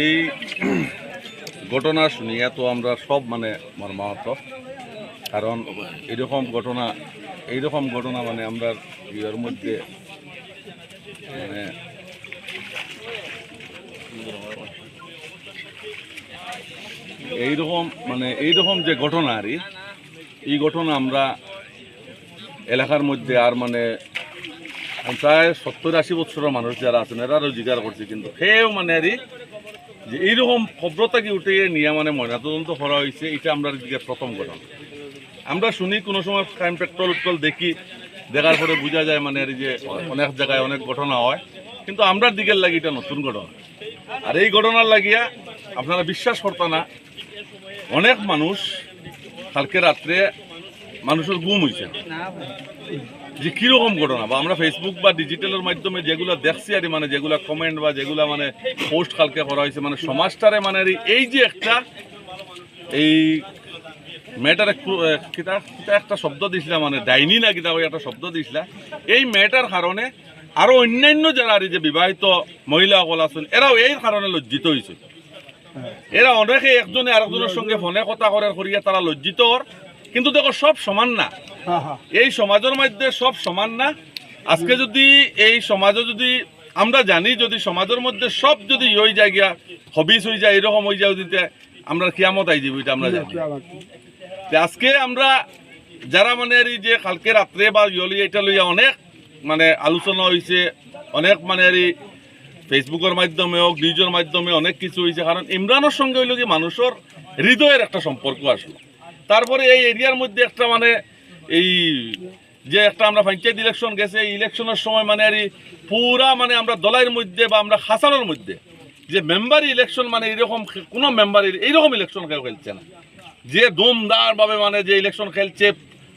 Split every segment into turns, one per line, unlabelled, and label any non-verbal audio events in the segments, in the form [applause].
এই ঘটনা শুনিয়া তো আমরা সব মানে মর্মাহত কারণ এরকম ঘটনা, এইরকম ঘটনা মানে আমরা ইয়ের মধ্যে মানে এইরকম মানে এইরকম যে ঘটনা আর এই ঘটনা আমরা এলাকার মধ্যে আর মানে প্রায় সত্তর আশি বছরের মানুষ যারা আছেন এরারও জিজ্ঞাসা করছে, কিন্তু সেও মানে আর যে এইরকম খবরটাকে উঠে নিয়ে মানে ময়নাতদন্ত করা হয়েছে, এটা আমরা দিকে প্রথম ঘটনা। আমরা শুনি কোনো সময় ক্রাইম পেট্রোল উট্রোল দেখি, দেখার পরে বোঝা যায় মানে যে অনেক জায়গায় অনেক ঘটনা হয়, কিন্তু আমরার দিকের লাগি এটা নতুন ঘটনা। আর এই ঘটনার লাগিয়া আপনারা বিশ্বাস করতা না, অনেক মানুষ কালকে রাত্রে মানুষের গুম হয়েছে যে কীরকম ঘটনা? বা আমরা ফেসবুক বা ডিজিটালের মাধ্যমে যেগুলো দেখছি আর মানে যেগুলো কমেন্ট বা যেগুলো মানে পোস্ট কালকে করা হয়েছে মানে সমাজটারে মানে এই যে একটা, এই মেয়েটার কিতা একটা শব্দ দিছিলা মানে ডাইনি না কিতা একটা শব্দ দিছিলা, এই মেয়েটার কারণে আরও অন্যান্য যারা আর যে বিবাহিত মহিলাসকল আছেন, এরাও এই কারণে লজ্জিত হয়েছে এরা অনেকে একজনে আরেকজনের সঙ্গে ফোনে কথা করে করিয়া তারা লজ্জিত কিন্তু দেখো সব সমান না। এই সমাজের মধ্যে সব সমান না। আজকে যদি এই সমাজে যদি আমরা জানি, যদি সমাজের মধ্যে সব যদি ওই জায়গা হবিস হয়ে যায়, এরকম হয়ে যায় দিতে আমরা কিয়ামত আই যাব আমরা জানি। আজকে আমরা যারা মানে এই যে কালকে রাত্রে বা ইয়লি এটা লইয়া অনেক মানে আলোচনা হয়েছে অনেক মানে এই ফেসবুকের মাধ্যমে হোক, নিউজের মাধ্যমে অনেক কিছু হয়েছে কারণ ইমরানের সঙ্গে হইল কি মানুষের হৃদয়ের একটা সম্পর্ক আসলো। তারপরে এই এরিয়ার মধ্যে একটা মানে এই যে একটা আমরা পঞ্চায়েত ইলেকশন গেছে, এই ইলেকশনের সময় মানে আর পুরা মানে আমরা দলের মধ্যে বা আমরা হাসানোর মধ্যে যে মেম্বার ইলেকশন মানে এরকম কোনো মেম্বার এইরকম ইলেকশন কেউ খেলছে না। যে দমদার ভাবে মানে যে ইলেকশন খেলছে,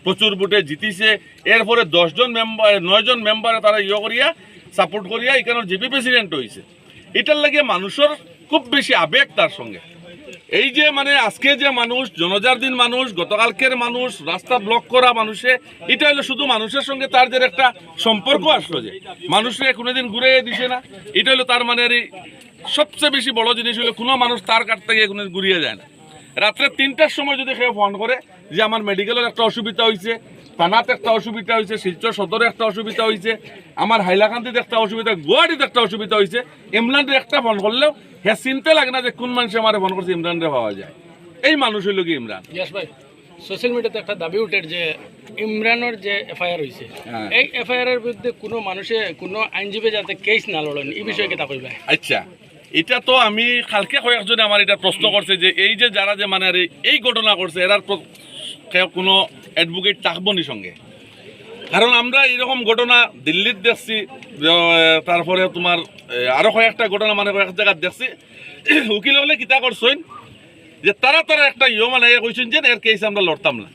প্রচুর ভোটে জিতিছে, এরপরে দশজন মেম্বার নয়জন মেম্বারে তারা ইয়ে করিয়া সাপোর্ট করিয়া এখানে জিপি প্রেসিডেন্ট হয়েছে এটার লাগে মানুষের খুব বেশি আবেগ তার সঙ্গে। এই যে মানে আজকে যে মানুষ, জনজার দিন মানুষ, গতকালকের মানুষ, রাস্তা ব্লক করা মানুষে, এটা হলো শুধু মানুষের সঙ্গে তার যে একটা সম্পর্ক আসলো যে মানুষকে কোনোদিন ঘুরে দিছে না। এটা হলো তার মানে সবচেয়ে বেশি বড় জিনিস হলো কোনো মানুষ তার কাছ থেকে কোনো ঘুরিয়ে যায় না। রাত্রে তিনটার সময় যদি সে ফোন করে যে, আমার মেডিকেলের একটা অসুবিধা হয়েছে থানাতে একটা অসুবিধা হয়েছে শিলচর সদরে একটা অসুবিধা হয়েছে আমার হাইলাকান্দিতে একটা অসুবিধা গুয়াহাটিতে একটা অসুবিধা হয়েছে ইমরানের একটা ফোন করলেও হ্যাঁ চিনতে লাগে না যে কোন মানুষ আমার ফোন করছে ইমরানরে পাওয়া যায়। এই মানুষ হইল কি ইমরান?
ইয়াস ভাই। সোশ্যাল মিডিয়াতে একটা দাবি উঠে যে ইমরানের যে এফআইআর হয়েছে
হ্যাঁ।
এই এফআইআর এর বিরুদ্ধে কোনো মানুষে কোনো আইনজীবী যাতে কেস না লড়েন এই বিষয়ে কিতা কইবা?
আচ্ছা এটা তো আমি কালকে কয়েকজনে আমার এটা প্রশ্ন করছে যে এই যে যারা যে মানে এই- ঘটনা করছে এরার কোনো অ্যাডভোকেট থাকব সঙ্গে। কারণ আমরা এরকম ঘটনা দিল্লির দেখছি তারপরে তোমার আহ, আরও কয়েকটা ঘটনা মানে কয়েক জায়গায় দেখছি। [coughs] উকিল হলে কিতা করছেন? যে তারা তারা একটা ইয়ে মানে কইছেন যে এর কেস আমরা লড়তাম না।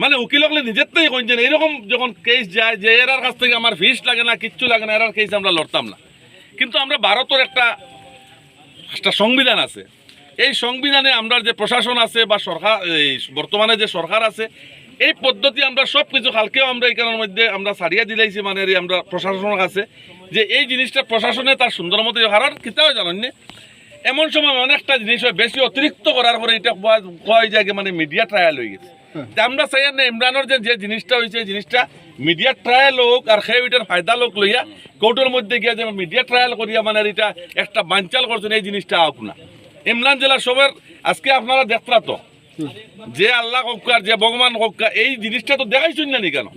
মানে উকিল হলে নিজের থেকে কইছেন এরকম যখন কেস যায় যে এরার কাছ থেকে আমার ফিস লাগে না কিচ্ছু লাগে না এরার কেস আমরা লড়তাম না। কিন্তু আমরা ভারতের একটা একটা সংবিধান আছে। এই সংবিধানে আমরা যে প্রশাসন আছে বা সরকার এই বর্তমানে যে সরকার আছে এই পদ্ধতি আমরা সব কিছু কালকেও আমরা এখানের মধ্যে আমরা সারিয়া দিলাইছি মানে আমরা প্রশাসনের কাছে যে এই জিনিসটা প্রশাসনে তার সুন্দর মতো হারার কিতাও জানেন না? এমন সময় অনেকটা জিনিস হয় বেশি অতিরিক্ত করার পরে এটা কয়- কয় জায়গায় মানে মিডিয়া ট্রায়াল হয়ে গেছে। আমরা চাই না ইমরানের যে যে জিনিসটা হয়েছে জিনিসটা মিডিয়া ট্রায়াল হোক আর সেই ওইটার ফায়দা লোক লইয়া কোর্টের মধ্যে গিয়া যে মিডিয়া ট্রায়াল করিয়া মানে এটা একটা বাঞ্চাল করছেন এই জিনিসটা হোক না। ইমরান জেলার সবের আজকে আপনারা দেখরা তো। যে আল্লাহ হকার যে ভগবান হকার এই জিনিসটা তো দেখাইছেন না কেন?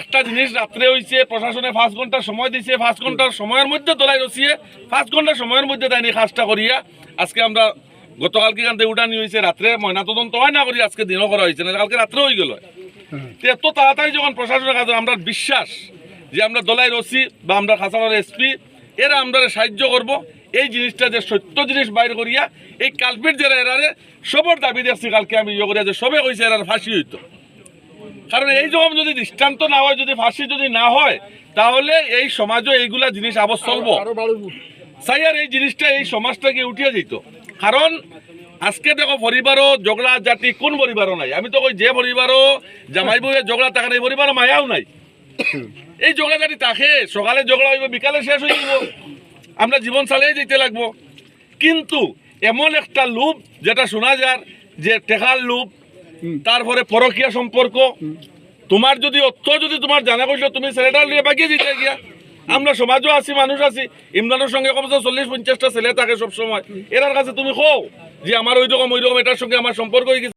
একটা জিনিস রাত্রে হইছে, প্রশাসনে পাঁচ ঘণ্টা সময় দিছে, পাঁচ ঘণ্টার সময়ের মধ্যে তোলাই রসিয়ে, পাঁচ ঘণ্টার সময়ের মধ্যে তাই কাজটা করিয়া আজকে আমরা গতকালকে কান্তে উঠানি হয়েছে রাত্রে ময়না তদন্ত হয় না করি, আজকে দিনও করা হয়েছে না, কালকে রাত্রে হয়ে গেল। এত তাড়াতাড়ি যখন প্রশাসনের কাছে আমরা বিশ্বাস যে আমরা দলাই রসি বা আমরা খাসানোর এসপি, এরা আমরা সাহায্য করব এই জিনিসটা যে সত্য জিনিস বাইর করিয়া এই কালপিট যারা এরারে সবর দাবি দেখছি কালকে আমি ইয়ে করিয়া যে সবে কইছে এরার ফাঁসি হইতো। কারণ এই যখন যদি দৃষ্টান্ত না হয় যদি ফাঁসি যদি না হয় তাহলে এই সমাজও এইগুলা জিনিস আবার চলবো। চাই আর এই জিনিসটা এই সমাজটাকে উঠিয়ে যেত কারণ আজকে দেখো পরিবারও ঝগড়া জাতি কোন পরিবারও নাই। আমি তো কই যে পরিবারও জামাই বউয়ের ঝগড়া থাকে এই পরিবারও মায়াও নাই। এই ঝগড়া জাতি তাকে সকালে ঝগড়া হইব বিকালে শেষ হয়ে যাব আমরা জীবন চালিয়ে যেতে লাগবো। কিন্তু এমন একটা লোভ যেটা শোনা যার যে টেকার লোভ তারপরে পরকীয়া সম্পর্ক। তোমার যদি অর্থ যদি তোমার জানা কইলো তুমি ছেলেটা নিয়ে বাগিয়ে দিতে গিয়া আমরা সমাজও আছি মানুষ আছি ইমরানের সঙ্গে কমসে কম চল্লিশ পঞ্চাশটা ছেলে থাকে সব সময় এরার কাছে তুমি কও যে আমার ওই রকম ওই রকম এটার সঙ্গে আমার সম্পর্ক হয়ে গেছে।